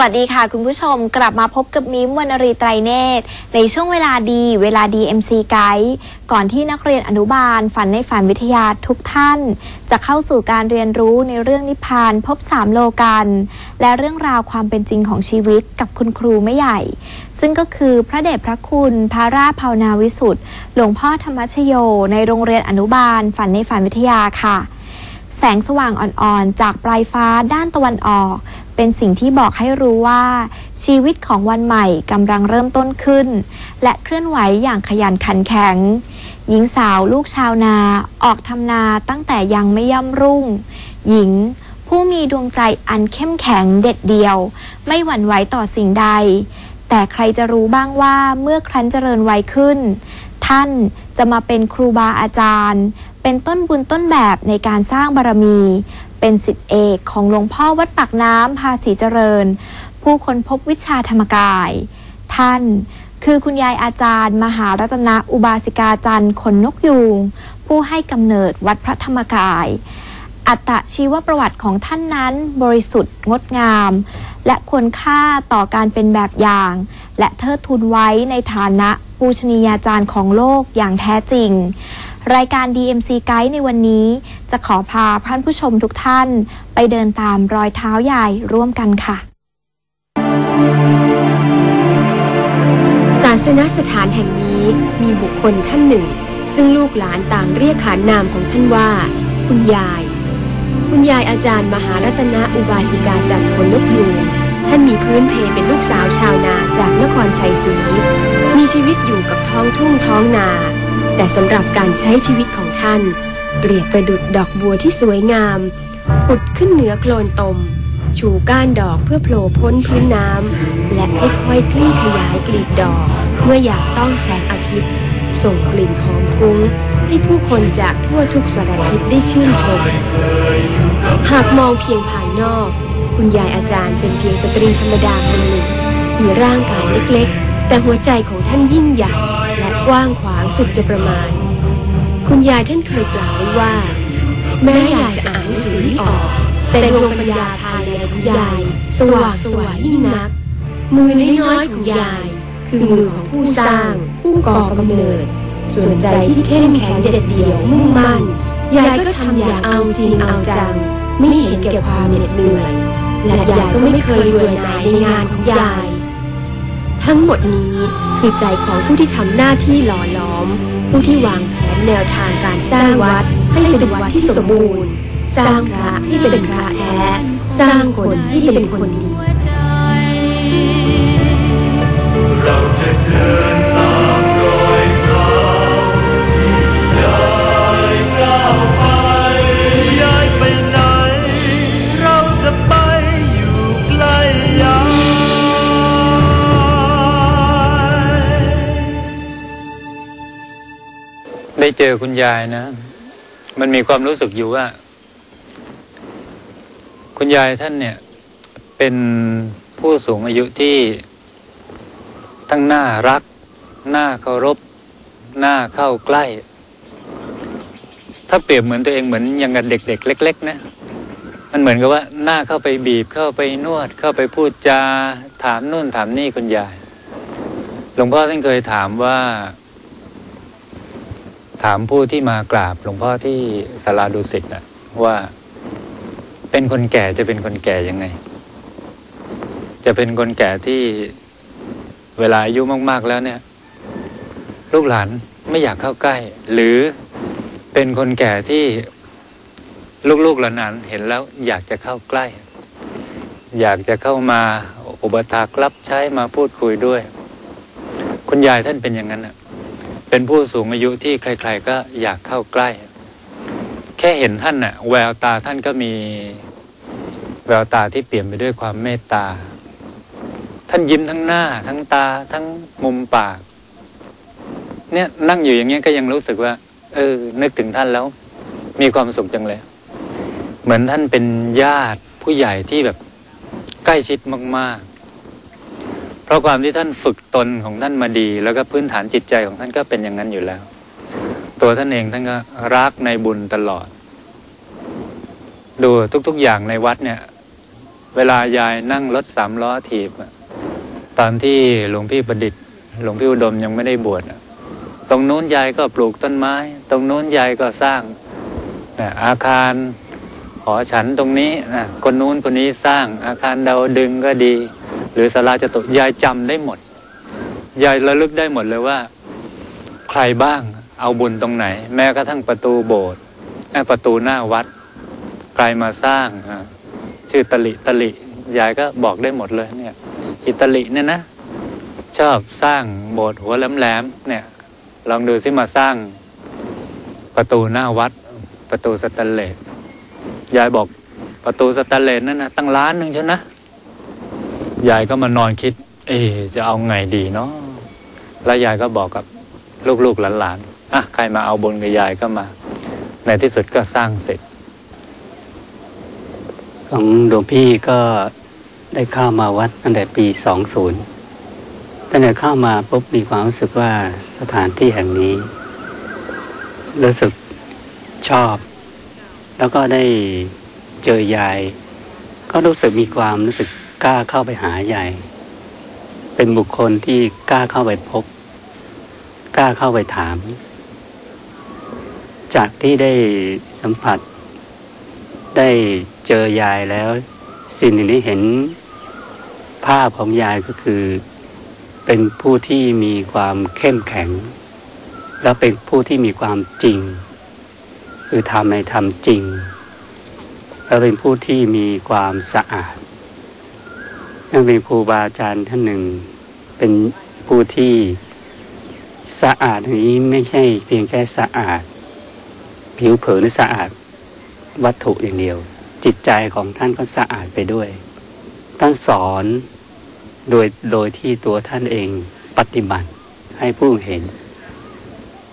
วัสดีค่ะ คุณผู้ชมกลับมาพบกับมิมวรรณรีไตรเนตร ในช่วงเวลาดี เวลาดี MC ไกด์ก่อนที่นักเรียนอนุบาล ฝันในฝันวิทยาทุกท่าน จะเข้าสู่การเรียนรู้ในเรื่องนิพพานพบสามโลกัน และเรื่องราวความเป็นจริงของชีวิตกับคุณครูไม่ใหญ่ ซึ่งก็คือพระเดชพระคุณพระราภาวนาวิสุทธ์หลวงพ่อธรรมชโย ในโรงเรียนอนุบาล ฝันในฝันวิทยาค่ะ แสงสว่างอ่อนๆ จากปลายฟ้าด้านตะวันออก เป็นสิ่งที่บอกให้รู้ว่า ชีวิตของวันใหม่กำลังเริ่มต้นขึ้น และเคลื่อนไหวอย่างขยันขันแข็ง หญิงสาวลูกชาวนาออกทำนาตั้งแต่ยังไม่ย่ำรุ่ง หญิงผู้มีดวงใจอันเข้มแข็งเด็ดเดียว ไม่หวั่นไหวต่อสิ่งใด แต่ใครจะรู้บ้างว่าเมื่อครั้นเจริญวัยขึ้น ท่านจะมาเป็นครูบาอาจารย์ เป็นต้นบุญต้นแบบในการสร้างบารมี เป็นสิทธิเอกของหลวงพ่อวัดปากน้ำภาษีเจริญ ผู้ค้นพบวิชาธรรมกาย ท่านคือคุณยายอาจารย์ มหารัตนอุบาสิกาจันทร์ขนนกยูงผู้ให้กำเนิดวัดพระธรรมกาย อัตชีวประวัติของท่านนั้นบริสุทธิ์งดงาม และควรค่าต่อการเป็นแบบอย่าง และเทิดทูนไว้ในฐานะปูชนียาจารย์ของโลกอย่างแท้จริง รายการ DMC Guide ในวันนี้ จะขอพาท่านผู้ชมทุกท่าน ไปเดินตามรอยเท้ายายร่วมกันค่ะศาสนสถานแห่งนี้มีบุคคลท่านหนึ่ง ซึ่งลูกหลานต่างเรียกขานนามของท่านว่า คุณยาย คุณยายอาจารย์มหารัตนอุบาสิกาจันทร์คนนกยูงท่านมีพื้นเพเป็นลูกสาวชาวนาจากนครชัยศรีมีชีวิตอยู่กับท้องทุ่งท้องนา แต่สำหรับการใช้ชีวิตของท่าน เปรียบประดุดดอกบัวที่สวยงาม ผุดขึ้นเหนือโคลนตม ชูก้านดอกเพื่อโผล่พ้นพื้นน้ำ และค่อยๆคลี่ขยายกลีบดอก เมื่ออยากต้องแสงอาทิตย์ ส่งกลิ่นหอมฟุ้ง ให้ผู้คนจากทั่วทุกสารทิศได้ชื่นชม หากมองเพียงภายนอก คุณยายอาจารย์เป็นเพียงสตรีธรรมดาคนหนึ่งมีร่างกายเล็กๆ แต่หัวใจของท่านยิ่งใหญ่ กว้างขวางสุดจะประมาณ คุณยายท่านเคยกล่าวไว้ว่า แม้อยากจะอ่านหนังสือไม่ออก แต่ดวงปัญญาภายในของยาย สว่างสวยยิ่งนัก มือน้อยๆของยาย คือมือของผู้สร้าง ผู้ก่อกำเนิด ส่วนใจที่เข้มแข็งเด็ดเดี่ยวมุ่งมั่นยายก็ทำอย่างเอาจริงเอาจัง ไม่เห็นแก่ความเหน็ดเหนื่อยและยายก็ไม่เคยเบื่อหน่ายในงานของยาย ทั้งหมดนี้ คือใจของผู้ที่ทำหน้าที่หล่อหลอม ผู้ที่วางแผนแนวทางการสร้างวัดให้เป็นวัดที่สมบูรณ์ สร้างพระให้เป็นพระแท้ สร้างคนให้เป็นคนดี เจอคุณยายนะ มันมีความรู้สึกอยู่ว่า คุณยายท่านเนี่ย เป็นผู้สูงอายุที่ทั้งน่ารักน่าเคารพน่าเข้าใกล้ ถ้าเปรียบเหมือนตัวเองเหมือนอย่างกับเด็ก ๆ เล็ก ๆ นะมันเหมือนกับว่าหน้าเข้าไปบีบเข้าไปนวด เข้าไปพูดจาถามนู่นถามนี่คุณยาย หลวงพ่อท่านเคยถามว่า ถามผู้ที่มากราบหลวงพ่อที่สาราดุสิตนะว่าเป็นคนแก่จะเป็นคนแก่ยังไง จะเป็นคนแก่ที่เวลาอายุมาก ๆ แล้วเนี่ย ลูกหลานไม่อยากเข้าใกล้ หรือเป็นคนแก่ที่ลูกๆหลานเห็นแล้วอยากจะเข้าใกล้ อยากจะเข้ามาอุปถากรับใช้มาพูดคุยด้วย คุณยายท่านเป็นอย่างนั้นน่ะ เป็นผู้สูงอายุที่ใคร ๆ ก็อยากเข้าใกล้ แค่เห็นท่านน่ะแววตาท่านก็มีแววตาที่เปลี่ยนไปด้วยความเมตตา ท่านยิ้มทั้งหน้า ทั้งตา ทั้งมุมปาก เนี่ยนั่งอยู่อย่างเงี้ยก็ยังรู้สึกว่า เออ นึกถึงท่านแล้ว มีความสุขจังเลย เหมือนท่านเป็นญาติผู้ใหญ่ที่แบบใกล้ชิดมาก ๆ ราะความที่ท่านฝึกตนของท่านมาดี แล้วก็พื้นฐานจิตใจของท่านก็เป็นอย่างนั้นอยู่แล้ว ตัวท่านเองท่านก็รักในบุญตลอด ดูทุกๆอย่างในวัดเนี่ย เวลายายนั่งรถสามล้อถีบตอนที่หลวงพี่ประดิษฐ์หลวงพี่อุดมยังไม่ได้บวชตรงนู้นยายก็ปลูกต้นไม้ ตรงนู้นยายก็สร้างอาคารหอฉันตรงนี้นะคนนู้นคนนี้สร้างอาคารเดาดึงก็ดี หรือสาราจตุยายจำได้หมด ยายระลึกได้หมดเลยว่า ใครบ้างเอาบุญตรงไหน แม้กระทั่งประตูโบสถ์ประตูหน้าวัด ใครมาสร้างชื่อตลิตลิยายก็บอกได้หมดเลยเนี่ย อิตาลิเนี่ยนะ ชอบสร้างโบสถ์หัวแหลมๆเนี่ย ลองดูซิมาสร้างประตูหน้าวัด ประตูสแตนเลสยายบอกประตูสแตนเลสนั่นนะตั้งล้านหนึ่งใช่นะ ยายก็มานอนคิด เอจะเอาไงดีเนาะแล้วยายก็บอกกับลูกๆหลานๆอะใครมาเอาบนกับยายก็มา ในที่สุดก็สร้างเสร็จ ของหลวงพี่ก็ได้เข้ามาวัดตั้งแต่ปีสองศูนย์ตั้งแต่เข้ามาปุ๊บมีความรู้สึกว่าสถานที่แห่งนี้ รู้สึกชอบ แล้วก็ได้เจอยาย ก็รู้สึกมีความรู้สึก กล้าเข้าไปหายายเป็นบุคคลที่กล้าเข้าไปพบ กล้าเข้าไปถาม จากที่ได้สัมผัส ได้เจอยายแล้ว สิ่งที่เห็นภาพของยายก็คือ เป็นผู้ที่มีความเข้มแข็ง แล้วเป็นผู้ที่มีความจริง คือทำในทำจริงแล้วเป็นผู้ที่มีความสะอาด ยังเป็นครูบาอาจารย์ท่านหนึ่ง เป็นผู้ที่สะอาดนี้ไม่ใช่เพียงแค่สะอาด ผิวเผินหรือสะอาดวัตถุอย่างเดียว จิตใจของท่านก็สะอาดไปด้วย ท่านสอนโดยโดยที่ตัวท่านเองปฏิบัติให้ผู้เห็น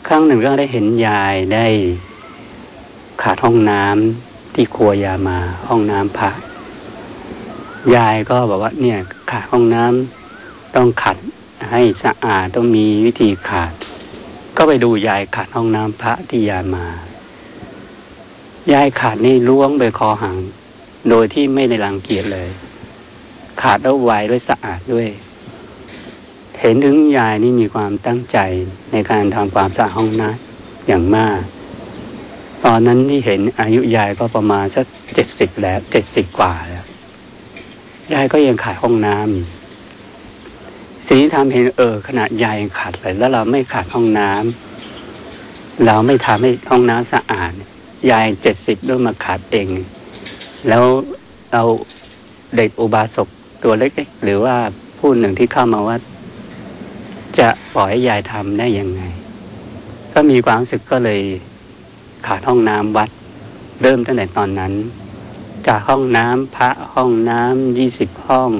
ครั้งหนึ่งก็ได้เห็นยายได้ขาดห้องน้ำที่ครัวยามาห้องน้ำพระ ยายก็บอกว่าเนี่ยขาดห้องน้ำต้องขัดให้สะอาดต้องมีวิธีขาด ก็ไปดูยายขาดห้องน้ำพระที่ยายมายายขาดนี่ล้วงไปคอหังโดยที่ไม่ได้รังเกียจเลย ขาดแล้วไวด้วยสะอาดด้วย เห็นถึงยายนี่มีความตั้งใจในการทำความสะอาดห้องน้ำอย่างมาก ตอนนั้นที่เห็นอายุยายก็ประมาณสักเจ็ดสิบแล้วเจ็ดสิบกว่าแล้ว ยายก็ยังขาดห้องน้ำสิ่งที่ทำเห็นเออขณะยายยังขาดเลย แล้วเราไม่ขาดห้องน้ำเราไม่ทำให้ห้องน้ำสะอาด ยายเจ็ดสิบด้วยมาขาดเอง แล้วเราเด็กอุบาสกตัวเล็กๆหรือว่าผู้หนึ่งที่เข้ามาวัดจะปล่อยให้ยายทำได้ยังไง ก็มีความรู้สึกก็เลยขาดห้องน้ำวัด เริ่มตั้งแต่ตอนนั้น จากห้องน้ำพระห้องน้ำยี่สิบห้อง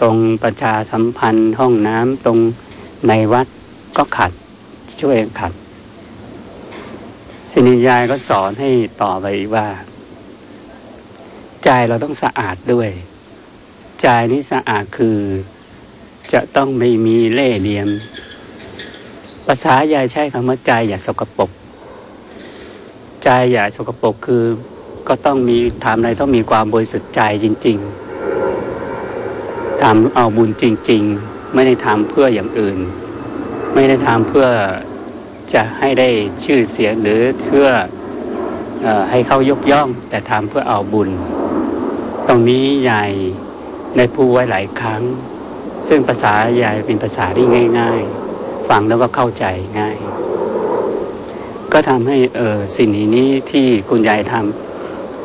ตรงประชาสัมพันธ์ห้องน้ำตรงในวัดก็ขัดช่วยขัดสินิยายก็สอนให้ต่อไปว่า ใจเราต้องสะอาดด้วย ใจนี้สะอาดคือจะต้องไม่มีเล่ห์เหลี่ยม ภาษายายใช้คำว่าใจอย่าสกปรกใจอย่าสกปรกคือ ก็ต้องมีทำอะไรต้องมีความบริสุทธิ์ใจจริง ๆทำเอาบุญจริง ๆ ไม่ได้ทำเพื่ออย่างอื่น ไม่ได้ทำเพื่อจะให้ได้ชื่อเสียงหรือเพื่อออให้เขายกย่อง แต่ทำเพื่อเอาบุญ ตรงนี้ยายได้พูดไว้หลายครั้ง ซึ่งภาษายายเป็นภาษาที่ง่าย ๆ ฟังแล้วก็เข้าใจง่าย ก็ทำให้เออสิ่งนี้ที่คุณยายทำ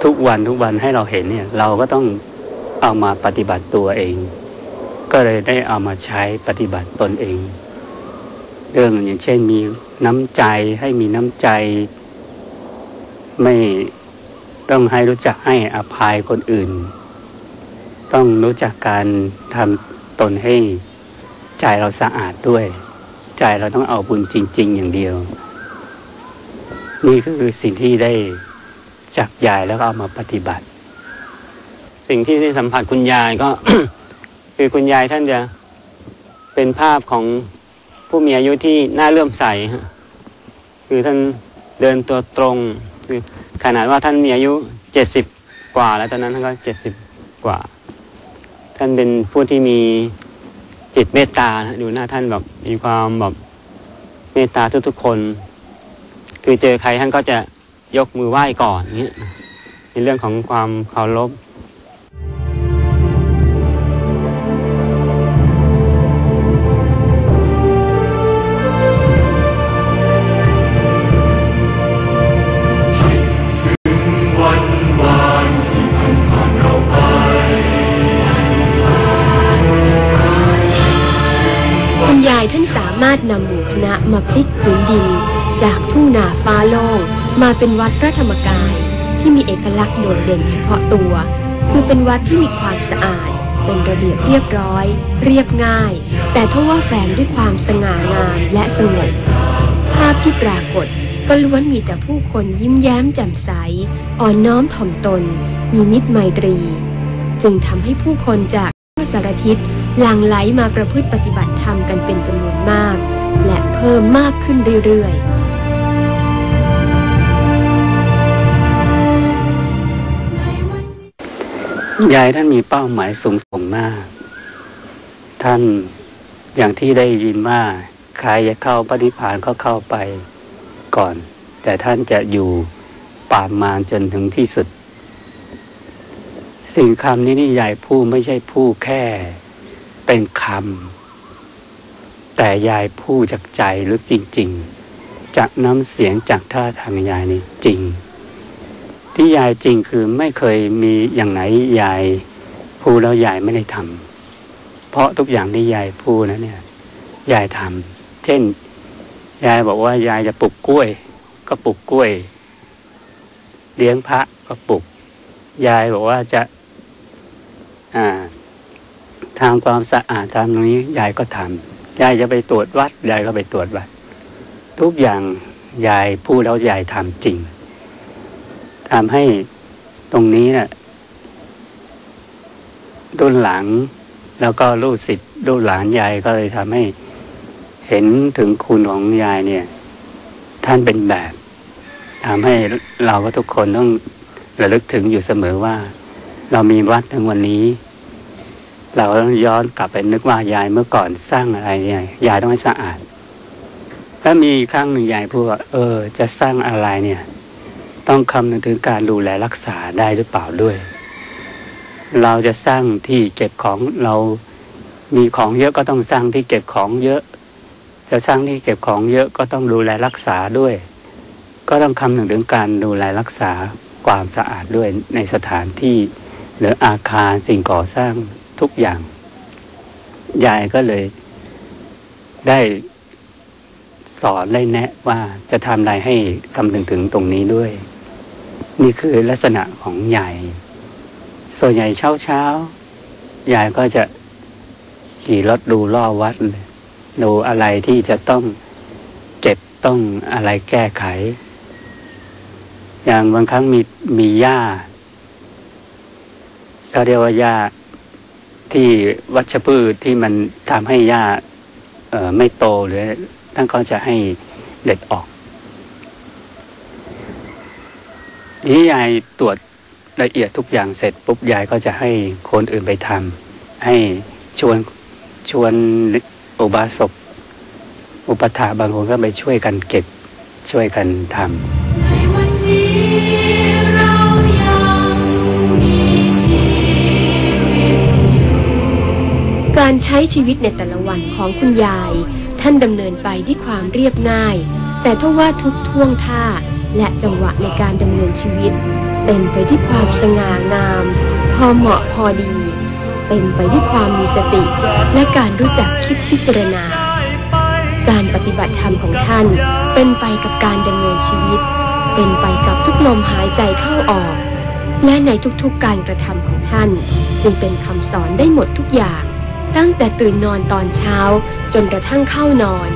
ทุกวันทุกวันให้เราเห็นเนี่ย เราก็ต้องเอามาปฏิบัติตัวเอง ก็เลยได้เอามาใช้ปฏิบัติตนเอง เรื่องอย่างเช่นมีน้ำใจให้มีน้ำใจ ไม่ต้องให้รู้จักให้อภัยคนอื่น ต้องรู้จักการทำตนให้ใจเราสะอาดด้วย ใจเราต้องเอาบุญจริง ๆ อย่างเดียว นี่ก็คือสิ่งที่ได้ จากยายแล้วก็เอามาปฏิบัติ สิ่งที่ได้สัมผัสคุณยายก็ คือคุณยายท่านจะเป็นภาพของผู้มีอายุที่น่าเลื่อมใสคือท่านเดินตัวตรงคือขนาดว่าท่านมีอายุเจ็ดสิบกว่าแล้วตอนนั้นท่านก็เจ็ดสิบกว่า ท่านเป็นผู้ที่มีจิตเมตตาดูหน้าท่านแบบมีความแบบเมตตาทุกๆคน คือเจอใครท่านก็จะ ยกมือไหว้ก่อนอย่างเงี้ในเรื่องของความเคารพคุณยายท่านสามารถนำหมู่คณะมาพลิกผืนดิน จากทุ่งนาฟ้าโล่ง มาเป็นวัดพระธรรมกายที่มีเอกลักษณ์โดดเด่นเฉพาะตัว คือเป็นวัดที่มีความสะอาด เป็นระเบียบเรียบร้อย เรียบง่าย แต่ทว่าแฝงด้วยความสง่างามและสงบ ภาพที่ปรากฏก็ล้วนมีแต่ผู้คนยิ้มแย้มแจ่มใส อ่อนน้อมถ่อมตน มีมิตรไมตรี จึงทำให้ผู้คนจากทั่วสารทิศหลั่งไหลมาประพฤติปฏิบัติธรรมกันเป็นจำนวนมาก และเพิ่มมากขึ้นเรื่อยๆ ยายท่านมีเป้าหมายสูงส่งมาก ท่านอย่างที่ได้ยินว่าใครจะเข้าปฏิพานก็เข้าไปก่อน แต่ท่านจะอยู่ปรามารจนถึงที่สุด สิ่งคำนี้นี่ยายพูดไม่ใช่พูดแค่เป็นคำแต่ยายพูดจากใจลึกจริง ๆ จากน้ำเสียงจากท่าทางยายนี่จริง ที่ยายจริงคือไม่เคยมีอย่างไหนยายพูดแล้วยายไม่ได้ทำเพราะทุกอย่างที่ยายพูดนะเนี่ยยายทำเช่น ยายบอกว่ายายจะปลูกกล้วย ก็ปลูกกล้วย เลี้ยงพระก็ปลูกยายบอกว่าจะอ่าทำความสะอาดทำตรงนี้ยายก็ทำยายจะไปตรวจวัดยายก็ไปตรวจวัด ทุกอย่างยายพูดแล้วยายทำจริง ทำให้ตรงนี้นะ่ะรุ่นหลัง แล้วก็ลูกศิษย์ลูกหลานยายก็เลยทำให้เห็นถึงคุณของยายเนี่ย ท่านเป็นแบบทำให้เราก็ทุกคนต้องระลึกถึงอยู่เสมอว่า เรามีวัดในวันนี้ เราต้องย้อนกลับไปนึกว่ายายเมื่อก่อนสร้างอะไรเนี่ยยายต้องให้สะอาดแล้วมีครั้งหนึ่งยายพูดว่าเออ จะสร้างอะไรเนี่ย ต้องคำนึงถึงการดูแลรักษาได้หรือเปล่าด้วย เราจะสร้างที่เก็บของเรามีของเยอะก็ต้องสร้างที่เก็บของเยอะ จะสร้างที่เก็บของเยอะก็ต้องดูแลรักษาด้วย ก็ต้องคำนึงถึงการดูแลรักษาความสะอาดด้วยในสถานที่ หรืออาคารสิ่งก่อสร้างทุกอย่างยายก็เลยได้สอนได้แนะว่าจะทำอะไรให้คำนึงถึงตรงนี้ด้วย นี่คือลักษณะของยายส่วนใหญ่เช้าเช้ายายก็จะขี่รถดูล่อวัดเลยดูอะไรที่จะต้องเก็บต้องอะไรแก้ไข อย่างบางครั้งมีมีหญ้าก็เรียกว่าหญ้าที่วัชพืชที่มันทำให้หญ้าไม่โตหรือท่านก็จะให้เด็ดออก นี้ยายตรวจละเอียดทุกอย่างเสร็จปุ๊บยายก็จะให้คนอื่นไปทำให้ชวนชวนอุบาสกอุปถาบางคนก็ไปช่วยกันเก็บช่วยกันทำในวันนี้เรายังมีชีวิตอยู่การใช้ชีวิตในแต่ละวันของคุณยาย ท่านดำเนินไปด้วยความเรียบง่าย แต่ทว่าทุกท่วงท่า และจังหวะในการดำเนินชีวิต เต็มไปด้วยความสง่างาม พอเหมาะพอดี เต็มไปด้วยความมีสติ และการรู้จักคิดพิจารณา การปฏิบัติธรรมของท่าน เป็นไปกับการดำเนินชีวิต เป็นไปกับทุกลมหายใจเข้าออก และในทุกๆการกระทำของท่าน จึงเป็นคำสอนได้หมดทุกอย่างตั้งแต่ตื่นนอนตอนเช้าจนกระทั่งเข้านอน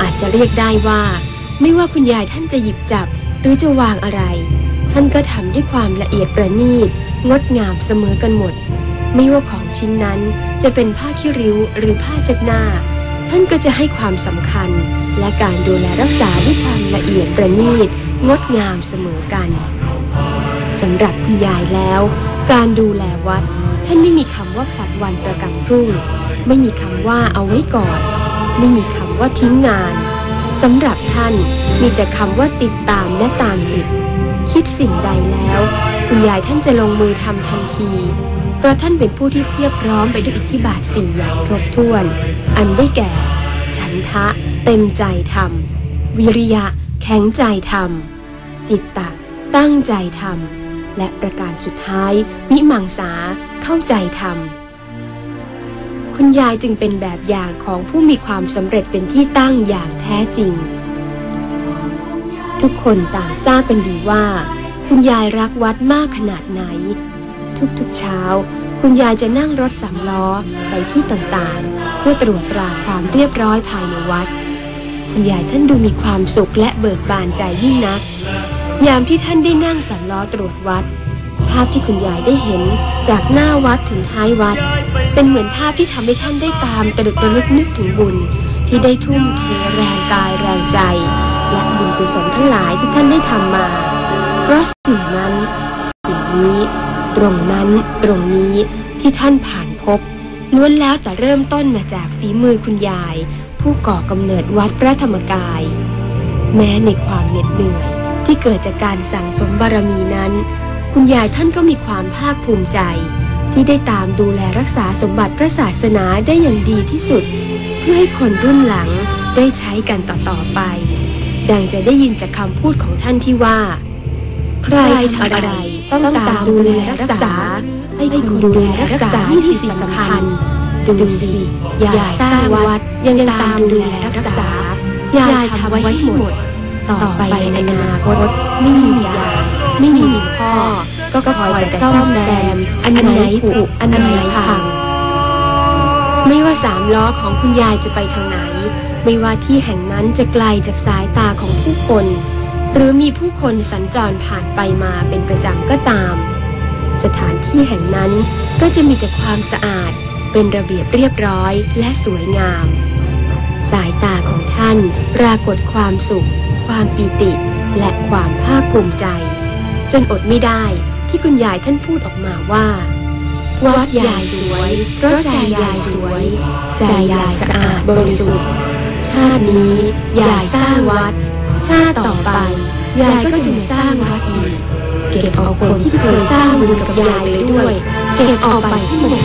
อาจจะเรียกได้ว่า ไม่ว่าคุณยายท่านจะหยิบจับหรือจะวางอะไร ท่านก็ทำด้วยความละเอียดประณีตงดงามเสมอกันหมด ไม่ว่าของชิ้นนั้นจะเป็นผ้าขี้ริ้วหรือผ้าเช็ดหน้า ท่านก็จะให้ความสำคัญ และการดูแลรักษาด้วยความละเอียดประณีตงดงามเสมอกันสำหรับคุณยายแล้ว การดูแลวัด ท่านไม่มีคำว่าผลัดวันประกันพรุ่ง ไม่มีคำว่าเอาไว้ก่อน ไม่มีคำว่าทิ้งงาน สำหรับท่านมีแต่คำว่าติดตามและตามติด คิดสิ่งใดแล้ว คุณยายท่านจะลงมือทำทันที เพราะท่านเป็นผู้ที่เพียบพร้อมไปด้วยอิทธิบาทสี่อย่างครบถ้วน อันได้แก่ ฉันทะ เต็มใจทำวิริยะ แข็งใจทำจิตตะ ตั้งใจทำและประการสุดท้าย วิมังสาเข้าใจทำ คุณยายจึงเป็นแบบอย่างของผู้มีความสำเร็จเป็นที่ตั้งอย่างแท้จริง ทุกคนต่างทราบกันดีว่า คุณยายรักวัดมากขนาดไหน ทุกๆเช้า คุณยายจะนั่งรถสามล้อไปที่ต่างๆ เพื่อตรวจตราความเรียบร้อยภายในวัด คุณยายท่านดูมีความสุขและเบิกบานใจยิ่งนัก ยามที่ท่านได้นั่งสามล้อตรวจวัด ภาพที่คุณยายได้เห็นจากหน้าวัดถึงท้ายวัด เป็นเหมือนภาพที่ทำให้ท่านได้ตามตรึกระลึกนึกถึงบุญ ที่ได้ทุ่มเทแรงกายแรงใจ และบุญกุศลทั้งหลายที่ท่านได้ทำมา เพราะสิ่งนั้นสิ่งนี้ ตรงนั้นตรงนี้ที่ท่านผ่านพบล้วนแล้วแต่เริ่มต้นมาจากฝีมือคุณยาย ผู้ก่อกำเนิดวัดพระธรรมกาย แม้ในความเหน็ดเหนื่อยที่เกิดจากการสั่งสมบารมีนั้น คุณยายท่านก็มีความภาคภูมิใจ ที่ได้ตามดูแลรักษาสมบัติพระศาสนาได้อย่างดีที่สุด เพื่อให้คนรุ่นหลังได้ใช้กันต่อๆไป ดังจะได้ยินจากคำพูดของท่านที่ว่า ใครทำอะไรต้องตามดูแลรักษา ให้คนดูแลรักษาที่สิ่งสำคัญดูสิยายสร้างวัดยังตามดูแลรักษายายทำไว้ให้หมด ต่อไปในอนาคตไม่มียาย ไม่มีพ่อ ก็คอยแต่ซ่อมแซม อันไหนผุอันไหนพัง ไม่ว่าสามล้อของคุณยายจะไปทางไหน ไม่ว่าที่แห่งนั้นจะไกลจากสายตาของผู้คน หรือมีผู้คนสัญจรผ่านไปมาเป็นประจำก็ตาม สถานที่แห่งนั้นก็จะมีแต่ความสะอาด เป็นระเบียบเรียบร้อยและสวยงาม สายตาของท่านปรากฏความสุข ความปีติ และความภาคภูมิใจ จนอดไม่ได้ที่คุณยายท่านพูดออกมาว่า วัดยายสวยเพราะใจยายสวย ใจยายสะอาดบริสุทธิ์ชาตินี้ยายสร้างวัด ชาติต่อไปยายก็จะมาสร้างวัดอีก เก็บเอาคนที่เคยสร้างบุญกับยายไปด้วย เก็บออกไปให้หมด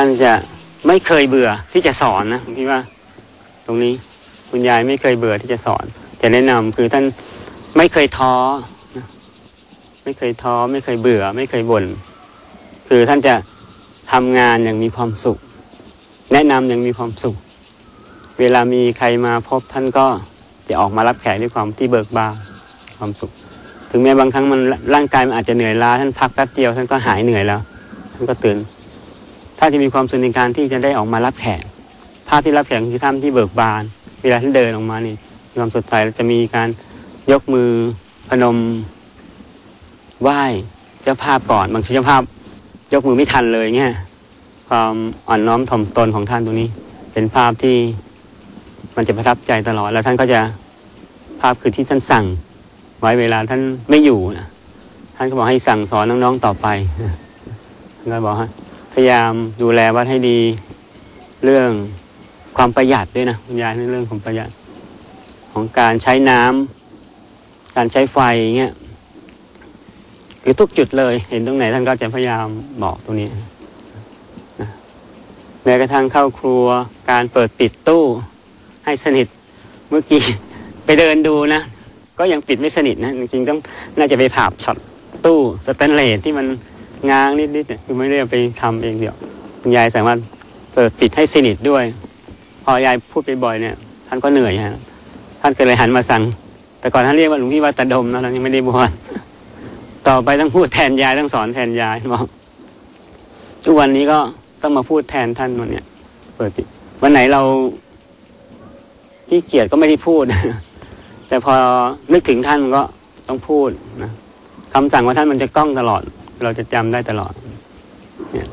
ท่านจะไม่เคยเบื่อที่จะสอนนะผมคิดว่า ตรงนี้คุณยายไม่เคยเบื่อที่จะสอน จะแนะนำคือท่านไม่เคยท้อนะไม่เคยท้อ ไม่เคยเบื่อ ไม่เคยบ่นคือท่านจะทำงานอย่างมีความสุข แนะนำอย่างมีความสุข เวลามีใครมาพบท่านก็จะออกมารับแขกด้วยความที่เบิกบานความสุข ถึงแม้บางครั้งมันร่างกายมันอาจจะเหนื่อยล้าท่านพักแป๊บเดียวท่านก็หายเหนื่อยแล้วท่านก็ตื่น ถ้าจะมีความสุขในการที่จะได้ออกมารับแขกภาพที่รับแขกคือท่านที่เบิกบาน เวลาที่เดินออกมานี่มีความสดใสจะมีการยกมือพนมไหว้เจ้าภาพก่อนบางทีเจ้าภาพ ยกมือไม่ทันเลยเงี้ยความอ่อนน้อมถ่อมตนของท่านตรงนี้ เป็นภาพที่มันจะประทับใจตลอด แล้วท่านก็จะภาพคือที่ท่านสั่ง ไว้เวลาท่านไม่อยู่นะท่านก็บอกให้สั่งสอนน้องๆต่อไปท่านก็บอกให้พ ยายามดูแลวัดให้ดีเรื่องความประหยัดด้วยนะคุณยายในเรื่องของประหยัดของการใช้น้ำการใช้ไฟเงี้ยคือทุกจุดเลยเห็นตรงไหนท่านก็จะพยายามบอกตรงนี้นะแม้กระทั่งเข้าครัวการเปิดปิดตู้ให้สนิทเมื่อกี้ไปเดินดูนะก็ยังปิดไม่สนิทนะจริงๆต้องน่าจะไปผ่าบช็อตตู้สแตนเลสที่มัน ง้างนิดๆเนี่ยคือไม่ได้ไปทำเองเดียวคุณยายสามารถเปิดปิดให้สนิทด้วย พอยายพูดไปบ่อยเนี่ย ท่านก็เหนื่อยฮะท่านก็เลยหันมาสั่ง แต่ก่อนท่านเรียกว่าหลวงพี่วัดตะดมนะเรายังไม่ได้บวชต่อไปต้องพูดแทนยายต้องสอนแทนยายบอกทุกวันนี้ก็ต้องมาพูดแทนท่านวันเนี้ยเปิดปิดวันไหนเราขี้เกียจก็ไม่ได้พูด แต่พอนึกถึงท่านก็ต้องพูดนะคำสั่งของท่านมันจะกล้องตลอด เราจะจำได้ตลอดเนี่ย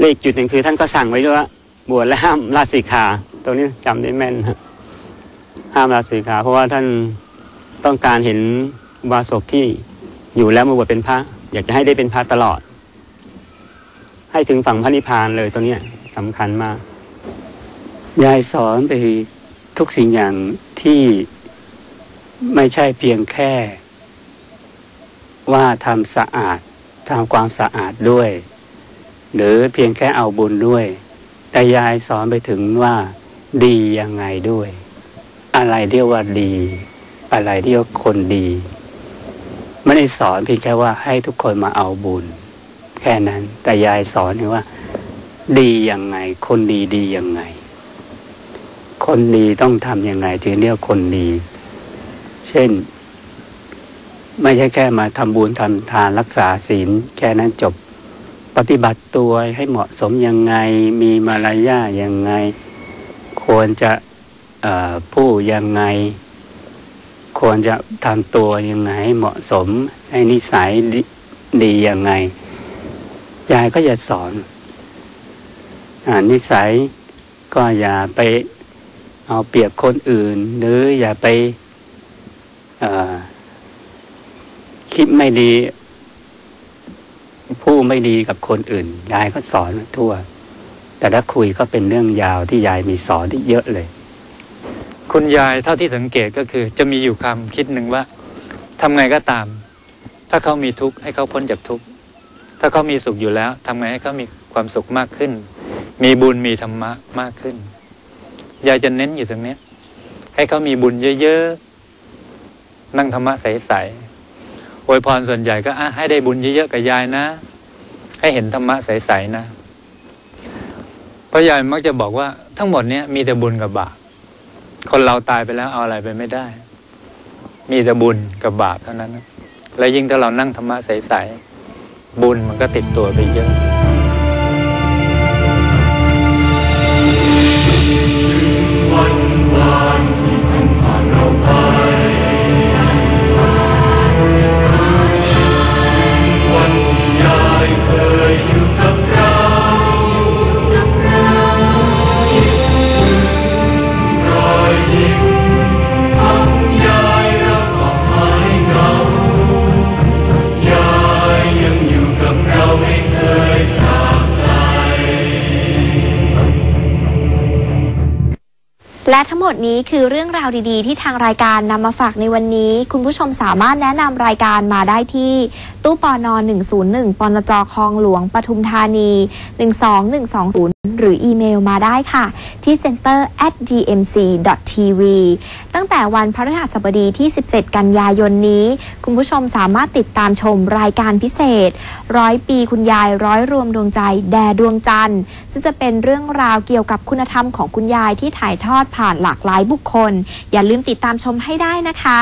เลขจุดหนึ่งคือท่านก็สั่งไว้ด้วยว่าบวชและห้ามลาสิกขาตรงนี้จำได้แม่นห้ามลาสิกขา เพราะว่าท่านต้องการเห็นบาสกที่อยู่แล้วมาบวชเป็นพระ อยากจะให้ได้เป็นพระตลอด ให้ถึงฝั่งพระนิพพานเลยตัวนี้สำคัญมาก ยายสอนไปทุกสิ่งอย่างที่ไม่ใช่เพียงแค่ ว่าทำสะอาด ทำความสะอาดด้วย หรือเพียงแค่เอาบุญด้วย แต่ยายสอนไปถึงว่า ดียังไงด้วย อะไรเรียกว่าดี อะไรเรียกคนดีไม่ได้สอนเพียงแค่ว่าให้ทุกคนมาเอาบุญ แค่นั้น แต่ยายสอนว่า ดียังไง คนดีดียังไง คนดีต้องทำยังไงถึงเรียกคนดี เช่น ไม่ใช่แค่มาทำบุญทำทานรักษาศีล แค่นั้นจบ ปฏิบัติตัวให้เหมาะสมยังไง มีมารยาทยังไง ควรจะเอ่อพูดยังไง ควรจะทำตัวยังไงเหมาะสม ให้นิสัยดีดียังไง ยายก็จะสอนอนิสัยก็อย่าไปเอาเปรียบคนอื่น หรืออย่าไปอ่อ คิดไม่ดี ผู้ไม่ดีกับคนอื่น ยายก็สอนทั่ว แต่ถ้าคุยก็เป็นเรื่องยาวที่ยายมีสอนที่เยอะเลย คุณยายเท่าที่สังเกตก็คือ จะมีอยู่คำคิดหนึ่งว่าทำไงก็ตาม ถ้าเขามีทุกข์ให้เขาพ้นจากทุกข์ถ้าเขามีสุขอยู่แล้วทำไงให้เขามีความสุขมากขึ้น มีบุญมีธรรมะมากขึ้นยายจะเน้นอยู่ตรงนี้ให้เขามีบุญเยอะๆนั่งธรรมะใสๆ อวยพรส่วนใหญ่ก็ให้ได้บุญเยอะๆกับยายนะ ให้เห็นธรรมะใสๆนะพระยายมักจะบอกว่าทั้งหมดเนี้ยมีแต่บุญกับบาปคนเราตายไปแล้วเอาอะไรไปไม่ได้ มีแต่บุญกับบาปเท่านั้น และยิ่งถ้าเรานั่งธรรมะใสๆบุญมันก็ติดตัวไปเยอะวันวานที่ผ่านผ่าน และทั้งหมดนี้คือเรื่องราวดีๆ ที่ทางรายการนำมาฝากในวันนี้ คุณผู้ชมสามารถแนะนำรายการมาได้ที่ ตู้ปอน101ปนจคลองหลวงปทุมธานี 12120 หรืออีเมลมาได้ค่ะ ที่ center at dmc.tv ตั้งแต่วันพฤหัสบดีที่ 17 กันยายนนี้ คุณผู้ชมสามารถติดตามชมรายการพิเศษ ร้อยปีคุณยายร้อยรวมดวงใจ แด่ดวงจันทร์ซึ่งจะเป็นเรื่องราวเกี่ยวกับคุณธรรมของคุณยายที่ถ่ายทอดผ่านหลากหลายบุคคล อย่าลืมติดตามชมให้ได้นะคะ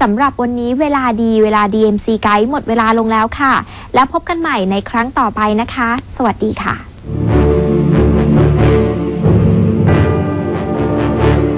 สำหรับวันนี้เวลาดีเวลา DMC Guide หมดเวลาลงแล้วค่ะ แล้วพบกันใหม่ในครั้งต่อไปนะคะ สวัสดีค่ะ